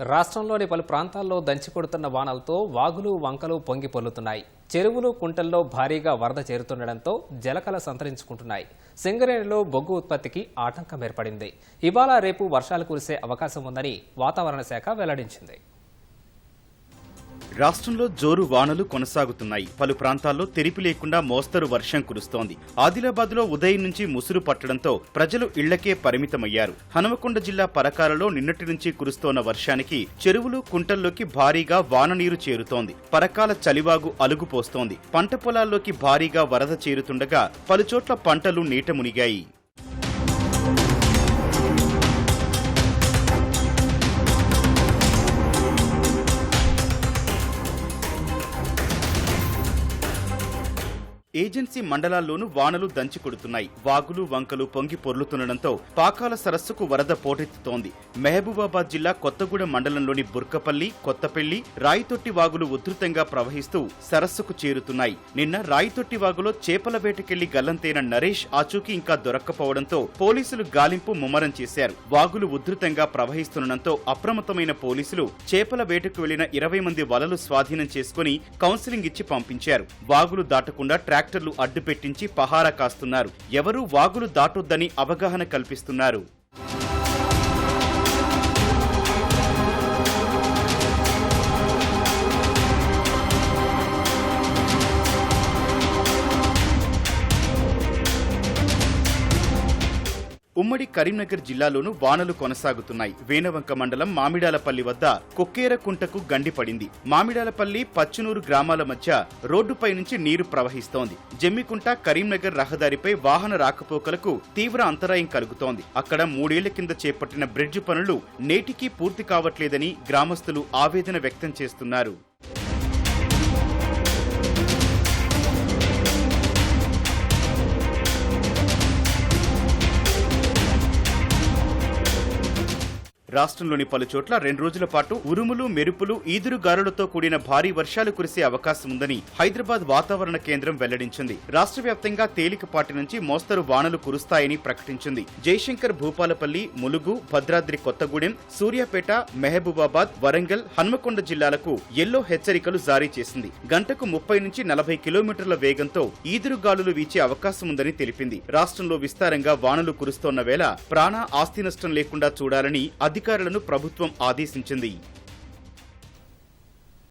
రాష్ట్రంలోని పలు ప్రాంతాల్లో దంచికొడుతున్న వానలతో వాగులు వంకలు పొంగి పొల్లుతున్నాయి. చెరువులు కుంటల్లో భారీగా వరద చేరుతుండటంతో జలకల సంతరించుకుంటున్నాయి. సింగరేణిలో బొగ్గు ఉత్పత్తికి ఆటంకం ఏర్పడింది. ఇవాళ రేపు వర్షాలు కురిసే అవకాశం ఉందని వాతావరణ శాఖ వెల్లడించింది. రాష్ట్రంలో జోరు వానలు కొనసాగుతున్నాయి. పలు ప్రాంతాల్లో తెరిపి లేకుండా మోస్తరు వర్షం కురుస్తోంది. ఆదిలాబాద్లో ఉదయం నుంచి ముసురు పట్టడంతో ప్రజలు ఇళ్ళకే పరిమితమయ్యారు. హనుమకొండ జిల్లా పరకాలలో నిన్నటి నుంచి కురుస్తోన్న వర్షానికి చెరువులు కుంటల్లోకి భారీగా వాననీరు చేరుతోంది. పరకాల చలివాగు అలుగుపోస్తోంది. పంట పొలాల్లోకి భారీగా వరద చేరుతుండగా పలుచోట్ల పంటలు నీట మునిగాయి. ఏజెన్సీ మండలాల్లోనూ వానలు దంచి కొడుతున్నాయి. వాగులు వంకలు పొంగి పొర్లుతుండటంతో పాకాల సరస్సుకు వరద పోటెత్తుతోంది. మహబూబాబాద్ జిల్లా కొత్తగూడెం మండలంలోని బుర్కపల్లి కొత్తపెల్లి రాయితొట్టి వాగులు ఉధృతంగా ప్రవహిస్తూ సరస్సుకు చేరుతున్నాయి. నిన్న రాయితొట్టి వాగులో చేపల వేటకెళ్ళి గల్లంతైన నరేష్ ఆచూకీ ఇంకా దొరక్కపోవడంతో పోలీసులు గాలింపు ముమ్మరం చేశారు. వాగులు ఉధృతంగా ప్రవహిస్తుండటంతో అప్రమత్తమైన పోలీసులు చేపల వేటకు వెళ్ళిన ఇరవై మంది వలలు స్వాధీనం చేసుకుని కౌన్సిలింగ్ ఇచ్చి పంపించారు. వాగులు దాటకుండా ట్రాక్టర్లు అడ్డుపెట్టించి పహారా కాస్తున్నారు. ఎవరూ వాగులు దాటొద్దని అవగాహన కల్పిస్తున్నారు. ఉమ్మడి కరీంనగర్ జిల్లాలోనూ వానలు కొనసాగుతున్నాయి. వేనవంక మండలం మామిడాలపల్లి వద్ద కొక్కేరకుంటకు గండి పడింది. మామిడాలపల్లి పచ్చునూరు గ్రామాల మధ్య రోడ్డుపై నుంచి నీరు ప్రవహిస్తోంది. జమ్మికుంట కరీంనగర్ రహదారిపై వాహన రాకపోకలకు తీవ్ర అంతరాయం కలుగుతోంది. అక్కడ మూడేళ్ళ కింద చేపట్టిన బ్రిడ్జ్ పనులు నేటికీ పూర్తి కావట్లేదని గ్రామస్తులు ఆవేదన వ్యక్తం చేస్తున్నారు. రాష్ట్రంలోని పలు చోట్ల రెండు రోజుల పాటు ఉరుములు మెరుపులు ఈదురుగాలులతో కూడిన భారీ వర్షాలు కురిసే అవకాశం ఉందని హైదరాబాద్ వాతావరణ కేంద్రం వెల్లడించింది. రాష్ట్ర వ్యాప్తంగా తేలికపాటి నుంచి మోస్తరు వానలు కురుస్తాయని ప్రకటించింది. జయశంకర్ భూపాలపల్లి ములుగు భద్రాద్రి కొత్తగూడెం సూర్యాపేట మెహబూబాబాద్ వరంగల్ హన్మకొండ జిల్లాలకు ఎల్లో హెచ్చరికలు జారీ చేసింది. గంటకు ముప్పై నుంచి నలభై కిలోమీటర్ల వేగంతో ఈదురుగాలులు వీచే అవకాశం ఉందని తెలిపింది. రాష్ట్రంలో విస్తారంగా వానలు కురుస్తోన్న వేళ ప్రాణ ఆస్తి నష్టం లేకుండా చూడాలని అధిక అధికారులను ప్రభుత్వం ఆదేశించింది.